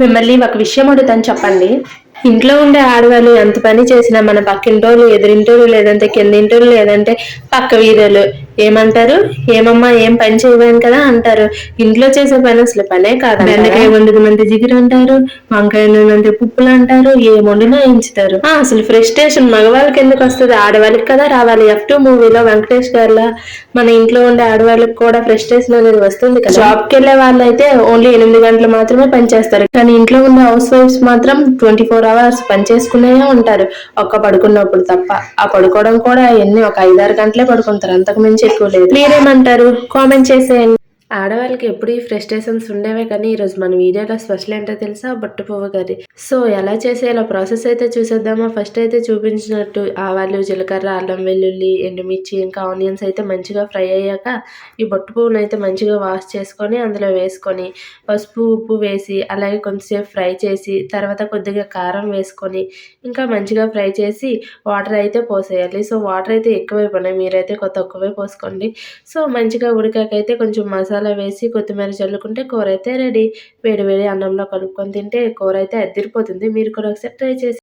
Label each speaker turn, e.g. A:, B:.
A: మిమ్మల్ని ఒక విషయం అడుగుతాను చెప్పండి. ఇంట్లో ఉండే ఆడవాళ్ళు ఎంత పని చేసినా మన పక్కింటోళ్ళు ఎదురింటోళ్ళు లేదంటే కిందింటోళ్ళు లేదంటే పక్క వీధులు ఏమంటారు? ఏమమ్మా ఏం పని చేయలేను కదా అంటారు. ఇంట్లో చేసే పని అసలు పనే కాదు బెండకాయ వండుకున్నంత జిగురు అంటారు వంకాయ నూనె పుప్పులు అంటారు ఏం వండినా ఎంచుతారు. అసలు ఫ్రస్ట్రేషన్ మగవాళ్ళకి ఎందుకు వస్తుంది? ఆడవాళ్ళకి కదా రావాలి. ఎఫ్ టూ మూవీలో వెంకటేష్ గారిలా మన ఇంట్లో ఉండే ఆడవాళ్ళకి కూడా ఫ్రస్ట్రేషన్ అనేది వస్తుంది కదా. జాబ్కి వెళ్ళే వాళ్ళు అయితే ఓన్లీ ఎనిమిది గంటలు మాత్రమే పని చేస్తారు. కానీ ఇంట్లో ఉన్న హౌస్ వైఫ్స్ మాత్రం ట్వంటీ ఫోర్ అవర్స్ పని చేసుకునే ఉంటారు. ఒక్క పడుకున్నప్పుడు తప్ప. ఆ పడుకోవడం కూడా ఎన్ని ఒక ఐదారు గంటలే పడుకుంటారు. అంతకు మించి ఎక్కువ లేదు. మీరేమంటారు? కామెంట్ చేసేయండి. ఆడవాళ్ళకి ఎప్పుడు ఈ ఫ్రస్ట్రేషన్స్ ఉండేవే కానీ ఈరోజు మన వీడియోలో స్పెషల్ ఏంటో తెలుసా? బొట్టు పువ్వు కర్రీ. సో ఎలా చేసే ఇలా ప్రాసెస్ అయితే చూసేద్దామా? ఫస్ట్ అయితే చూపించినట్టు ఆవాలు జీలకర్ర అల్లం వెల్లుల్లి ఎండుమిర్చి ఇంకా ఆనియన్స్ అయితే మంచిగా ఫ్రై అయ్యాక ఈ బొట్టు పువ్వును అయితే మంచిగా వాష్ చేసుకొని అందులో వేసుకొని పసుపు ఉప్పు వేసి అలాగే కొంతసేపు ఫ్రై చేసి తర్వాత కొద్దిగా కారం వేసుకొని ఇంకా మంచిగా ఫ్రై చేసి వాటర్ అయితే పోసేయాలి. సో వాటర్ అయితే ఎక్కువైపోయినాయి. మీరైతే కొత్త తక్కువే పోసుకోండి. సో మంచిగా ఉడికాకైతే కొంచెం మసాలా వేసి కొత్తిమీర చల్లుకుంటే కూర అయితే రెడీ. వేడి వేడి అన్నంలో కలుపుకొని తింటే కూర అయితే అదిరిపోతుంది. మీరు కూడా ఒకసారి ట్రై చేసి